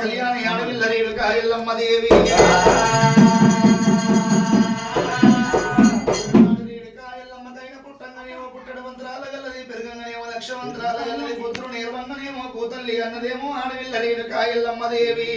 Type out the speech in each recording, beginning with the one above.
కళ్యాణి దేవి రేణుక ఎల్లమ్మకైన లక్ష మంత్రాల గలది పుత్రుడు ఏమో కూతల్లి అన్నదేమో ఆడవిల్ల రేణుక దేవి.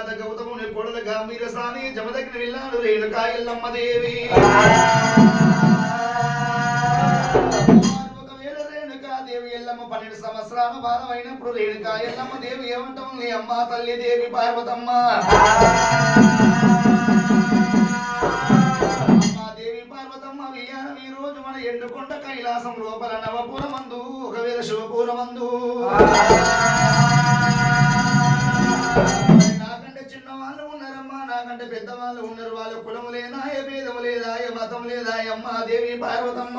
మాత గౌతముని కొడల గంభీర సాని జమదగ్ని వెళ్ళాడు రేణుకా ఎల్లమ్మ దేవి. ఒకవేళ దేవి ఎల్లమ్మ పన్నెండు సంవత్సరాల భారమైనప్పుడు రేణుకా ఎల్లమ్మ దేవి ఏమంటాం నీ అమ్మ తల్లి దేవి పార్వతమ్మ. దేవి పార్వతమ్మ ఈ రోజు మన ఎండుకొండ కైలాసం లోపల నవపురమందు ఒకవేళ శివపురమందు. వాళ్ళు ఉన్నారమ్మా నాకంటే పెద్ద వాళ్ళు ఉన్నారు. వాళ్ళ కులము లేదా ఏ భేదము లేదా ఏ మతం లేదా అమ్మా దేవి పార్వతమ్మ.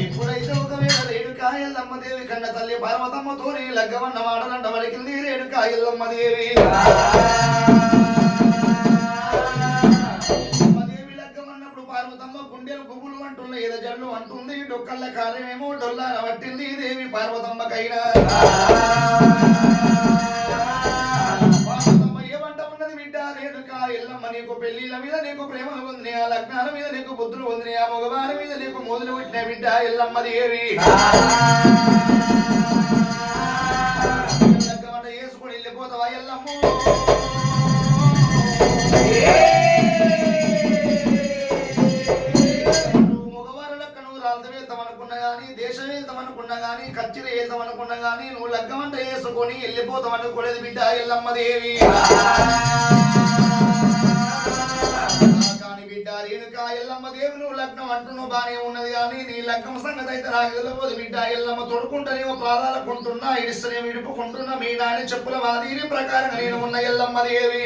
ఇప్పుడైతే ఒకవేళ రేణుకాయల్లమ్మ దేవి కన్న తల్లి పార్వతమ్మతోని లగ్గమన్న మాటలంట దేవి. పార్వతమ్మ గుండెలు గుబులు అంటున్నాయి ఏదో జల్లు అంటుంది డొక్కల్ల కార్యమేమో డొల్లార పట్టింది దేవి పార్వతమ్మకైనా. ఎల్లమ్మ నీకు పెళ్ళిళ్ళ మీద నీకు ప్రేమలు ఉంది ఆ లగ్నాల మీద నీకు బుద్ధులు ఉంది ఆ మగవారి మీద నీకు మొదలు పుట్టిన బిడ్డ ఎల్లమ్మ దేవి. లగ్గమంట వేసుకొని వెళ్ళిపోతావా ఎల్లమ్మ? నువ్వు మగవారి నువ్వు రాళ్ళ వెళ్తాం అనుకున్నా గానీ దేశం వెళ్తాం అనుకున్నా కానీ కచ్చిరి వెళ్తాం అనుకున్నా కానీ నువ్వు లగ్గమంట వేసుకొని వెళ్ళిపోతాం అనుకోలేదు బిడ్డ ఎల్లమ్మ దేవి. ఎల్లమ్మ నువ్వు లగ్నం అంటున్నావు బానే ఉన్నది కానీ నీ లగ్నం సంగతి అయితే నాకు తెలియదు బిడ్డ ఎల్లమ్మ తొడుకుంటేనేమో ప్రాణాలు కొంటున్నా ఇడిస్తేనేమో ఇడుపుకుంటున్నా మీ నాయన చెప్పుల వాదీని ప్రకారం నేను ఉన్న ఎల్లమ్మ దేవి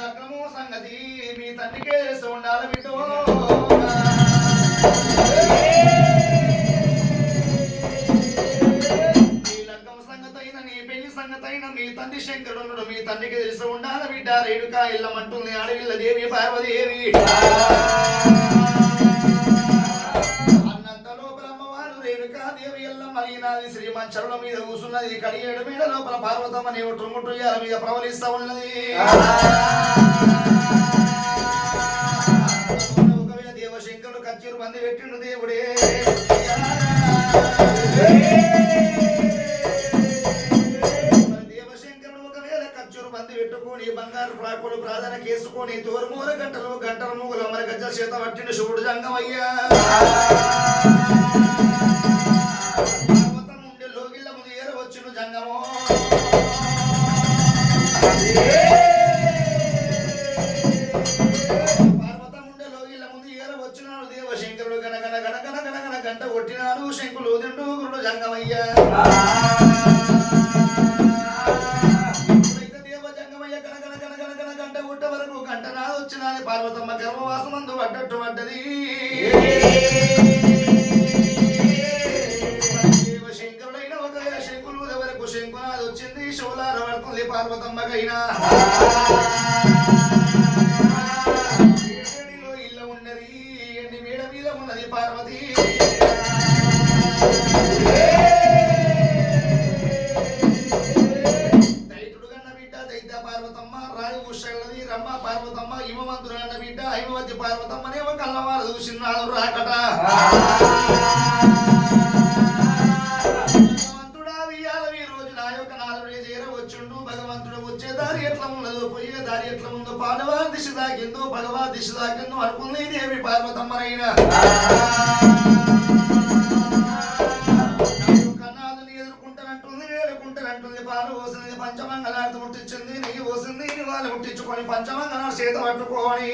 లగ్నము సంగతి మీ తండ్రికే చేస్తూ ఉండాలి బిడ్డ మీ తండ్రి శంకరుడు మీ తండ్రికి తెలిసి. ఉండాలి బిడ్డ రేణుక ఇల్లమంటుంది ఆడవిల్ల దేవి పార్వదేవి అన్నంత లోపల అమ్మవారు రేణుకా దేవి ఎల్లమ్మ నాది శ్రీమంచరుల మీద కూసున్నది కడియేడు మీద లోపల పార్వతమ్మ నీవు టుంగుటుయ్యాల మీద ప్రవలిస్తా ఉన్నది. ఒకవేళ దేవశంకరుడు కచ్చీరు మంది పెట్టిండు దేవుడే. పట్టిన శివుడు జంగమయ్యా పర్వతం నుండి లోగిళ్ళ ముందు ఏరవచ్చును జంగమో. పర్వతం నుండి లోగిళ్ళ ముందు ఏరవచ్చునాడు దేవశంకరుడు. గనగన గనగన గనగన గంట కొట్టినాడు శంకులు దిండు గురుడు జంగమయ్యా. పార్వతమ్మ గర్భవాసమందు పడ్డట్టు పడ్డది. శంకరుడైన ఒక శంకులు వరకు శంకునాథ్ వచ్చింది. శివులార పడుతుంది పార్వతమ్మకైనా. ఇల్లు ఉన్నది ఎన్ని మీద ఉన్నది పార్వతి. దిశ దాకిందో అనుకుంది దేవి పార్వతమ్మనైనా. నా యొక్క ఎదుర్కొంటానంటుంది వేడుకుంటానంటుంది పాలు పోసింది పంచమంగళార్థం ముట్టించింది నెయ్యి పోసింది వాళ్ళు ముట్టించుకొని పంచమంగళ చేత పట్టుకొని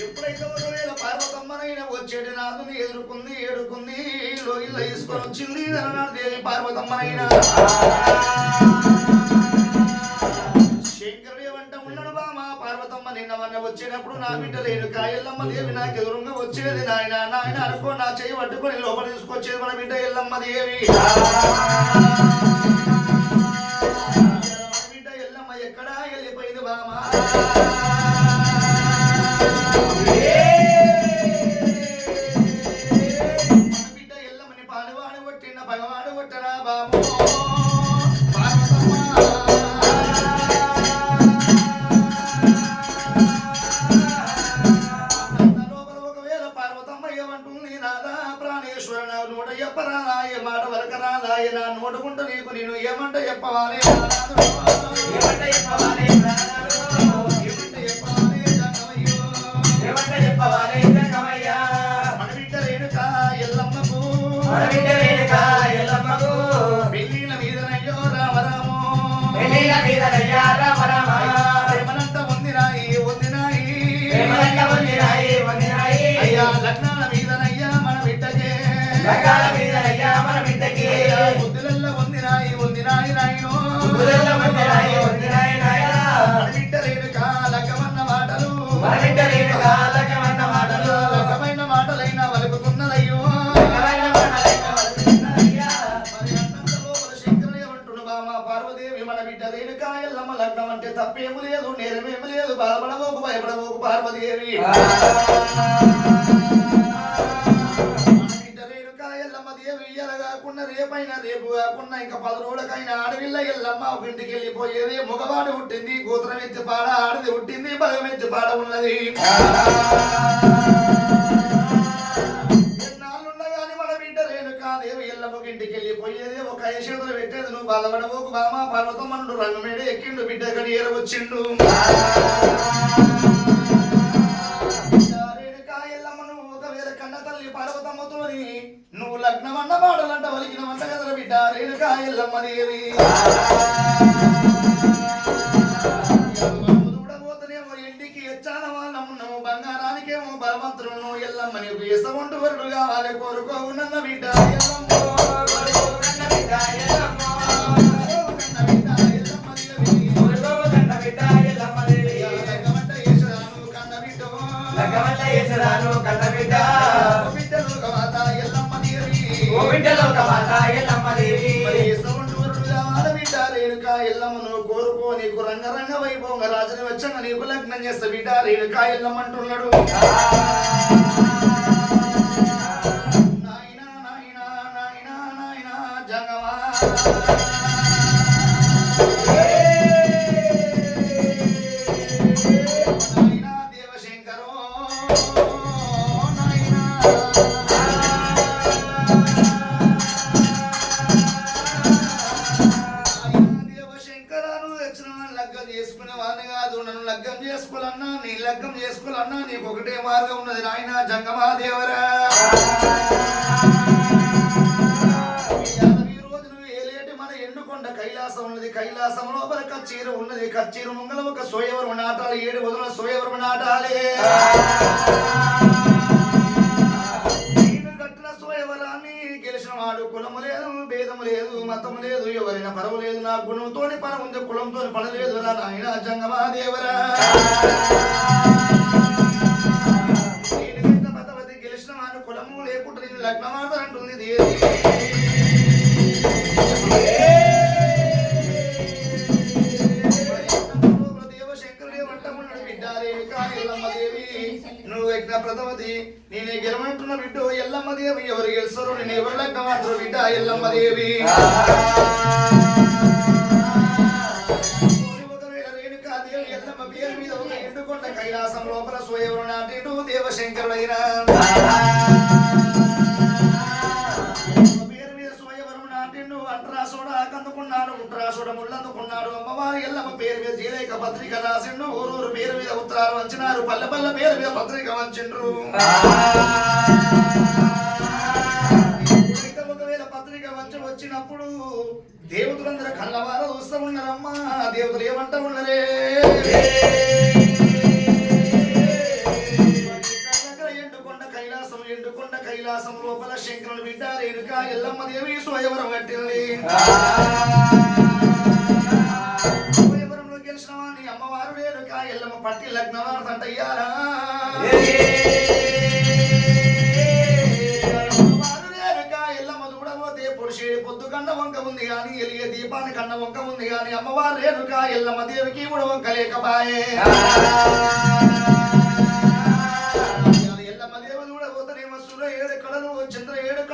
ఎప్పుడైతే ఒకవేళ పార్వతమ్మనైన వచ్చేటి వస్తామన్నది ఎదుర్కొంది ఏడుకుంది లోగిల్ల తీసుకొని వచ్చింది అన్నాడు వచ్చేటప్పుడు నా బిడ్డ లేడు. కాయల్లమ్మ దేవి నాకు ఎదురుగా వచ్చేది నాయన. నాయన అనుకో నా చెయ్యి పట్టుకొని లోపల తీసుకొచ్చేది మన బిడ్డ ఎల్లమ్మ దేవి. బిడ్డ ఎల్లమ్మ ఎక్కడా వెళ్ళిపోయింది బామా కాకుండా రేపైనా రేపు కాకుండా ఇంకా పది రోజులకైనా ఆడవిల్ల ఎల్లమ్మ ఒక ఇంటికి వెళ్ళిపోయేది మగవాడు పుట్టింది గోత్రం ఎత్తి పాడ ఆడది పుట్టింది బలం ఎత్తి పాడ ఉన్నది. ఇంటికి వెళ్ళిపోయేది ఒక ఐశ్వర్యం పెట్టేది నువ్వు బాధపడబోకు బామ పర్వతం మనుడు రంగు మీద ఎక్కిండు బిడ్డ కడి వచ్చిండు. అన్న మాటలంట వలికిన వంట కదర బిడ్డ రేణుక ఎల్లమ్మ దేవి. చూడబోతనేమో ఇంటికి ఎచ్చాన వాళ్ళమున్నాము బంగారానికేమో బలవంతులను ఎల్లమ్మ నీకు ఎసవంటు వరుడు కావాలి కోరుకోవు నన్న బిడ్డ ఎల్లమ్మ. కన్న బిడ్డ. ఎల్లమ్మ దేవి దేవి. మరి ఎసవంటు వరుడు కావాలి బిడ్డ రేణుక ఎల్లమ్మను కోరుకో నీకు రంగరంగ వైభవంగా రాజుని వచ్చంగా నీకు లగ్నం చేస్తే బిడ్డ రేణుకా ఎల్లమ్మంటున్నాడు చేసుకోవాలన్నా నీకు ఒకటే మార్గం ఉన్నది నాయన జంగమహాదేవరా. ఈ ఏలేటి మన కైలాసం ఉన్నది? కైలాసం లోపల కచ్చీరు ఉన్నది. కచ్చీరు ముంగల ఒక సోయవరం నాటాలి. ఏడు వదుల సోయవరం నాటాలి. కట్టిన సోయవరాన్ని గెలిచిన వాడు కులము లేదు భేదము లేదు మతము లేదు ఎవరైనా పరవు లేదు. నా గుణంతోని పని ఉంది కులంతో పని లేదు రా నాయన జంగమా దేవరా పుట్టిన లగ్నమాత అంటుంది దేవి. నువ్వు ఎక్కిన ప్రథమది నేనే గెలవంటున్న బిడ్డ ఎల్లమ్మ దేవి. ఎవరు గెలుస్తారు నేను ఎవరు లెక్క మాత్రం బిడ్డ ఎల్లమ్మ దేవి. ఎల్లమ్మ పేరు మీద ఒక ఎండుకొండ కైలాసం లోపల సోయవరు నాటిడు దేవశంకరుడైన. అందుకున్నాడు కందుకున్నాడు ఉత్తరాసోడ ముళ్ళందుకున్నాడు అమ్మవారి ఎల్లమ్మ పేరు మీద జీలేక పత్రిక రాసిండు. ఊరూరు పేరు మీద ఉత్తరాలు వంచినారు. పల్లె పల్లె పేరు మీద పత్రిక వంచిండ్రు. ఒకవేళ పత్రిక వంచి వచ్చినప్పుడు దేవతలందరూ కళ్ళవారు చూస్తూ ఉన్నారమ్మా. దేవతలు ఏమంటా ఉన్నరే? శంకరుని బిడ్డ రేణుక ఎల్లమ్మ దేవి స్వయవరం కట్టింది స్వయవరంలో గెలిచిన వాడిని అమ్మవారు రేణుక ఎల్లమ్మ పట్టి ఎల్లమ్మ చూడబోతే పురుషుడి పొద్దు కన్న వంక ఉంది గాని ఎలిగే దీపాన్ని కన్న వంక ఉంది గాని అమ్మవారు రేణుక ఎల్లమ్మ దేవికి కూడా వంక లేకపాయే.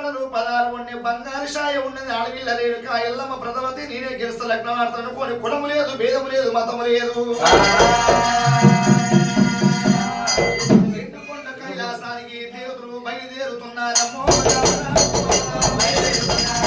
చంద్ర పదహారు ఉండే బంగారు షాయ ఉన్నది అడవిల్ల రేణుక ఎల్లమ్మ ప్రథమతి నేనే గెలుస్తా లగ్నం ఆడతాను కొన్ని కులము లేదు భేదము లేదు మతము లేదు. కైలాసానికి దేవతలు బయలుదేరుతున్నారమ్మో. నవపురం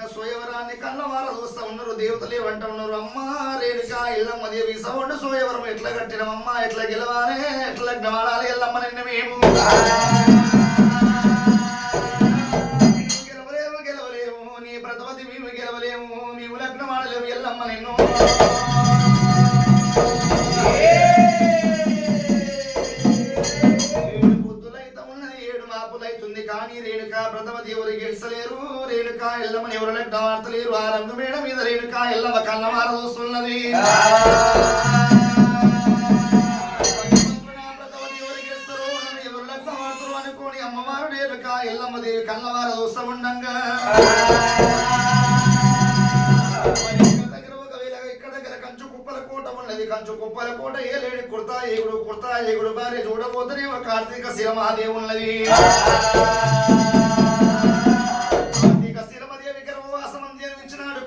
దేవి సోయవరాన్ని స్వయవరాన్ని చూస్తా ఉన్నారు దేవతలే వంట ఉన్నారు. అమ్మా రేణుకా ఎల్లమ్మ దేవి సౌండ్ సోయవరం. ఎట్లా కట్టినాం ఎట్లా గెలవాలి ఎట్లా గెలవాలి ఎల్లమ్మ నిన్న మేము. ఏడు మాపులైతుంది కానీ రేణుక ప్రథమ దేవుడు గెలిచలేరు రేణుక ఎల్లమ్మని ఎవరు లెక్క వార్తలేరు ఆ రంగు మేడ మీద రేణుక ఎల్లమ్మ కన్నవార చూస్తున్నది ప్రథమ దేవుడు గెలుస్తారు, నన్ను ఎవరు లెక్క వార్తలు అనుకోని అమ్మవారు రేణుక ఎల్లమ్మ దేవి కన్నవార చూస్తూ ఉండంగా ఉన్నది కంచు కుప్పల కోట ఏ లేడి కుర్తా ఏగుడు కుర్తా ఏగుడు భార్య చూడబోతనే ఒక కార్తీక శిరమాదేవి ఉన్నది. కార్తీక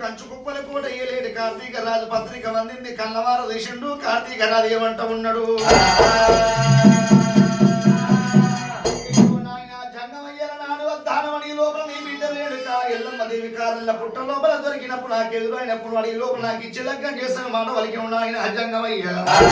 కంచు కుప్పల కోట ఏ కార్తీక రాజు పత్రిక వందింది. కన్నవార దేశండు కార్తీక రాజు ఏమంట ఉన్నాడు? లోపల దొరికినప్పుడు నాకు ఎదురు అయినప్పుడు వాడికి లోపల నాకు ఇచ్చే లగ్గం చేసిన మాట వలికి ఉన్న ఆయన అజంగమయ్యా.